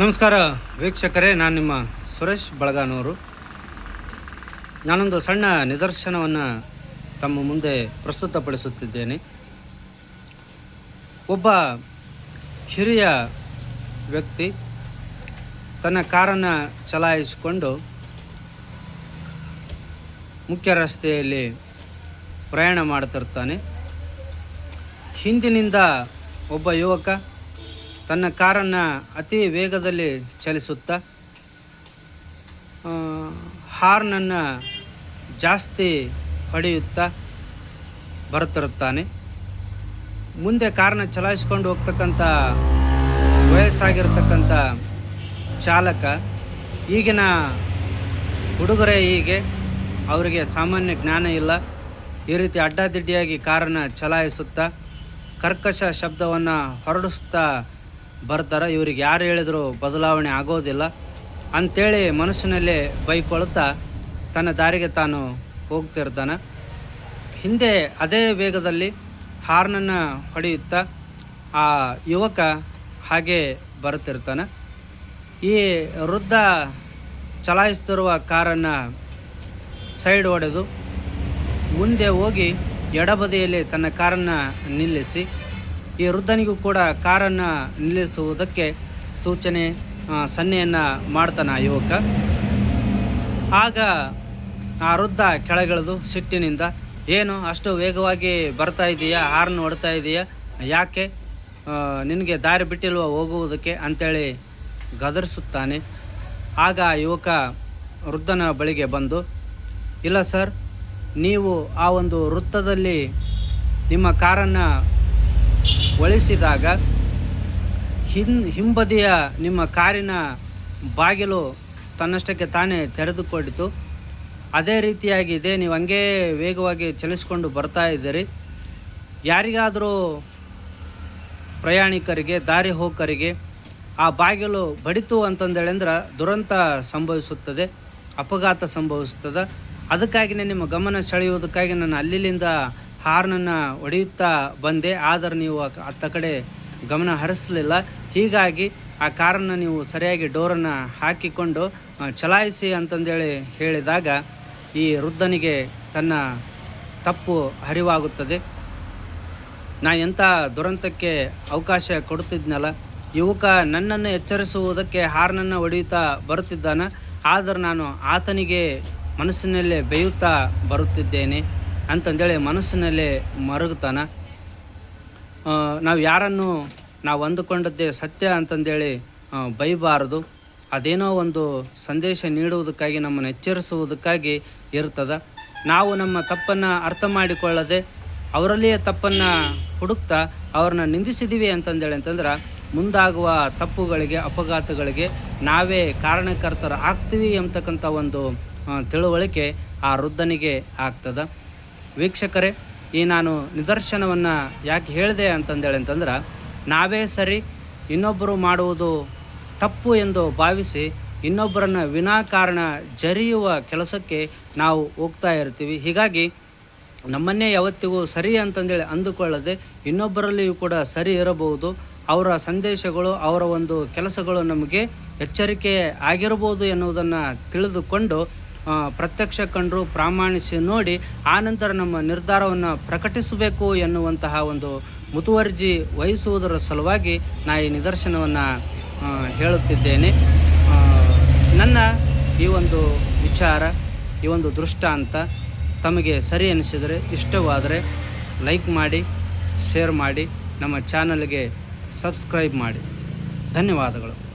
ನಮಸ್ಕಾರ ವೀಕ್ಷಕರೇ, ನಾನು ನಿಮ್ಮ ಸುರೇಶ್ ಬಳಗಾನವರು ನಾನೊಂದು ಸಣ್ಣ ನಿದರ್ಶನವನ್ನು ತಮ್ಮ ಮುಂದೆ ಪ್ರಸ್ತುತಪಡಿಸುತ್ತಿದ್ದೇನೆ. ಒಬ್ಬ ಹಿರಿಯ ವ್ಯಕ್ತಿ ತನ್ನ ಕಾರನ್ನು ಚಲಾಯಿಸಿಕೊಂಡು ಮುಖ್ಯ ರಸ್ತೆಯಲ್ಲಿ ಪ್ರಯಾಣ ಮಾಡ್ತಿರ್ತಾನೆ. ಹಿಂದಿನಿಂದ ಒಬ್ಬ ಯುವಕ ತನ್ನ ಕಾರನ್ನು ಅತಿ ವೇಗದಲ್ಲಿ ಚಲಿಸುತ್ತಾ ಹಾರ್ನನ್ನು ಜಾಸ್ತಿ ಹೊಡೆಯುತ್ತಾ ಬರುತ್ತಿರುತ್ತಾನೆ. ಮುಂದೆ ಕಾರನ್ನು ಚಲಾಯಿಸ್ಕೊಂಡು ಹೋಗ್ತಕ್ಕಂಥ ವಯಸ್ಸಾಗಿರ್ತಕ್ಕಂಥ ಚಾಲಕ, ಈಗಿನ ಹುಡುಗರೇ ಹೀಗೆ ಅವರಿಗೆ ಸಾಮಾನ್ಯ ಜ್ಞಾನ ಇಲ್ಲ. ಈ ರೀತಿ ಅಡ್ಡಾದಿಡ್ಡಿಯಾಗಿ ಕಾರನ್ನು ಚಲಾಯಿಸುತ್ತಾ ಕರ್ಕಶ ಶಬ್ದವನ್ನು ಹೊರಡಿಸ್ತಾ ಬರ್ತಾರೆ. ಇವ್ರಿಗೆ ಯಾರು ಹೇಳಿದ್ರು ಬದಲಾವಣೆ ಆಗೋದಿಲ್ಲ. ಅಂಥೇಳಿ ಮನಸ್ಸಿನಲ್ಲೇ ಬೈಕೊಳ್ತಾ ತನ್ನ ದಾರಿಗೆ ತಾನು ಹೋಗ್ತಿರ್ತಾನೆ ಹಿಂದೆ ಅದೇ ವೇಗದಲ್ಲಿ ಹಾರ್ನನ್ನು ಹೊಡೆಯುತ್ತಾ ಆ ಯುವಕ ಹಾಗೆ ಬರುತ್ತಿರ್ತಾನೆ. ಈ ವೃದ್ಧ ಚಲಾಯಿಸ್ತಿರುವ ಕಾರನ್ನು ಸೈಡ್ ಹೊಡೆದು ಮುಂದೆ ಹೋಗಿ ಎಡಬದಿಯಲ್ಲಿ ತನ್ನ ಕಾರನ್ನು ನಿಲ್ಲಿಸಿ ಈ ವೃದ್ಧನಿಗೂ ಕೂಡ ಕಾರನ್ನು ನಿಲ್ಲಿಸುವುದಕ್ಕೆ ಸೂಚನೆ ಸನ್ನೆಯನ್ನು ಮಾಡ್ತಾನೆ ಆ ಯುವಕ. ಆಗ ಆ ವೃದ್ಧ ಕೆಳಗಿಳಿದು ಸಿಟ್ಟಿನಿಂದ, ಏನು, ಅಷ್ಟು ವೇಗವಾಗಿ ಬರ್ತಾ ಇದೆಯಾ? ಹಾರ್ನ್ ಹೊಡ್ತಾ ಇದೆಯಾ? ಯಾಕೆ? ನಿನಗೆ ದಾರಿ ಬಿಟ್ಟಿಲ್ವ ಹೋಗುವುದಕ್ಕೆ? ಅಂತೇಳಿ ಗದರಿಸುತ್ತಾನೆ. ಆಗ ಆ ಯುವಕ ವೃದ್ಧನ ಬಳಿಗೆ ಬಂದು, ಇಲ್ಲ ಸರ್, ನೀವು ಆ ಒಂದು ವೃತ್ತದಲ್ಲಿ ನಿಮ್ಮ ಕಾರನ್ನು ಒಳಿಸಿದಾಗ ಹಿನ್, ಹಿಂಬದಿಯ ನಿಮ್ಮ ಕಾರಿನ ಬಾಗಿಲು ತನ್ನಷ್ಟಕ್ಕೆ ತಾನೇ ತೆರೆದುಕೊಂಡಿತು. ಅದೇ ರೀತಿಯಾಗಿದೆ ನೀವು ಹಂಗೇ ವೇಗವಾಗಿ ಚಲಿಸಿಕೊಂಡು ಬರ್ತಾ ಇದ್ದೀರಿ. ಯಾರಿಗಾದರೂ ಪ್ರಯಾಣಿಕರಿಗೆ, ದಾರಿ ಹೋಕರಿಗೆ ಆ ಬಾಗಿಲು ಬಡಿತು ಅಂತಂದೇಳೆಂದ್ರೆ ದುರಂತ ಸಂಭವಿಸುತ್ತದೆ, ಅಪಘಾತ ಸಂಭವಿಸುತ್ತದೆ. ಅದಕ್ಕಾಗಿನೇ ನಿಮ್ಮ ಗಮನ ಸೆಳೆಯುವುದಕ್ಕಾಗಿ ನಾನು ಅಲ್ಲಿಂದ ಹಾರ್ನನ್ನು ಹೊಡೆಯುತ್ತಾ ಬಂದೆ, ಆದರೆ ನೀವು ಅತ್ತ ಕಡೆ ಗಮನ ಹರಿಸಲಿಲ್ಲ. ಹೀಗಾಗಿ ಆ ಕಾರನ್ನು ನೀವು ಸರಿಯಾಗಿ ಡೋರನ್ನು ಹಾಕಿಕೊಂಡು ಚಲಾಯಿಸಿ ಅಂತಂದೇಳಿ ಹೇಳಿದಾಗ ಈ ವೃದ್ಧನಿಗೆ ತನ್ನ ತಪ್ಪು ಅರಿವಾಗುತ್ತದೆ. ನಾ ಎಂಥ ದುರಂತಕ್ಕೆ ಅವಕಾಶ ಕೊಡುತ್ತಿದ್ನಲ್ಲ. ಯುವಕ ನನ್ನನ್ನು ಎಚ್ಚರಿಸುವುದಕ್ಕೆ ಹಾರ್ನನ್ನು ಹೊಡೆಯುತ್ತಾ ಬರುತ್ತಿದ್ದಾನೆ. ಆದರೆ ನಾನು ಆತನಿಗೆ ಮನಸ್ಸಿನಲ್ಲೇ ಬೇಯುತ್ತಾ ಬರುತ್ತಿದ್ದೇನೆ. ಅಂತಂದೇಳಿ ಮನಸ್ಸಿನಲ್ಲಿ ಮರುಗುತ್ತಾನ. ನಾವು ಯಾರನ್ನು ನಾವು ಅಂದುಕೊಂಡದ್ದೇ ಸತ್ಯ ಅಂತಂದೇಳಿ ಬೈಬಾರದು. ಅದೇನೋ ಒಂದು ಸಂದೇಶ ನೀಡುವುದಕ್ಕಾಗಿ, ನಮ್ಮನ್ನು ಎಚ್ಚರಿಸುವುದಕ್ಕಾಗಿ ಇರ್ತದೆ. ನಾವು ನಮ್ಮ ತಪ್ಪನ್ನು ಅರ್ಥ ಮಾಡಿಕೊಳ್ಳದೆ, ಅವರಲ್ಲಿಯೇ ತಪ್ಪನ್ನು ಹುಡುಕ್ತಾ, ಅವ್ರನ್ನ ನಿಂದಿಸಿದ್ದೀವಿ ಅಂತಂದೇಳಿ ಅಂತಂದ್ರೆ, ಮುಂದಾಗುವ ತಪ್ಪುಗಳಿಗೆ, ಅಪಘಾತಗಳಿಗೆ ನಾವೇ ಕಾರಣಕರ್ತರು ಆಗ್ತೀವಿ ಅಂತಕ್ಕಂಥ ಒಂದು ತಿಳುವಳಿಕೆ ಆ ವೃದ್ಧನಿಗೆ ಆಗ್ತದೆ. ವೀಕ್ಷಕರೇ, ಈ ನಾನು ನಿದರ್ಶನವನ್ನು ಯಾಕೆ ಹೇಳಿದೆ ಅಂತಂದೇಳಿ ಅಂತಂದ್ರೆ, ನಾವೇ ಸರಿ ಇನ್ನೊಬ್ಬರು ಮಾಡುವುದು ತಪ್ಪು ಎಂದು ಭಾವಿಸಿ ಇನ್ನೊಬ್ಬರನ್ನು ವಿನಾಕಾರಣ ಜರಿಯುವ ಕೆಲಸಕ್ಕೆ ನಾವು ಹೋಗ್ತಾ ಇರ್ತೀವಿ. ಹೀಗಾಗಿ ನಮ್ಮನ್ನೇ ಯಾವತ್ತಿಗೂ ಸರಿ ಅಂತಂದೇಳಿ ಅಂದುಕೊಳ್ಳದೆ ಇನ್ನೊಬ್ಬರಲ್ಲಿಯೂ ಕೂಡ ಸರಿ ಇರಬಹುದು. ಅವರ ಸಂದೇಶಗಳು, ಅವರ ಒಂದು ಕೆಲಸಗಳು ನಮಗೆ ಎಚ್ಚರಿಕೆ ಆಗಿರಬಹುದು ಎನ್ನುವುದನ್ನು ತಿಳಿದುಕೊಂಡು ಪ್ರತ್ಯಕ್ಷ ಕಂಡರು ಪ್ರಾಮಾಣಿಸಿ ನೋಡಿ ಆನಂತರ ನಮ್ಮ ನಿರ್ಧಾರವನ್ನು ಪ್ರಕಟಿಸಬೇಕು ಎನ್ನುವಂತಹ ಒಂದು ಮುತುವರ್ಜಿ ವಹಿಸುವುದರ ಸಲುವಾಗಿ ನಾ ಈ ನಿದರ್ಶನವನ್ನು ಹೇಳುತ್ತಿದ್ದೇನೆ. ನನ್ನ ಈ ಒಂದು ವಿಚಾರ, ಈ ಒಂದು ದೃಷ್ಟಾಂತ ತಮಗೆ ಸರಿ ಅನಿಸಿದರೆ, ಇಷ್ಟವಾದರೆ ಲೈಕ್ ಮಾಡಿ, ಶೇರ್ ಮಾಡಿ, ನಮ್ಮ ಚಾನಲ್ಗೆ ಸಬ್ಸ್ಕ್ರೈಬ್ ಮಾಡಿ. ಧನ್ಯವಾದಗಳು.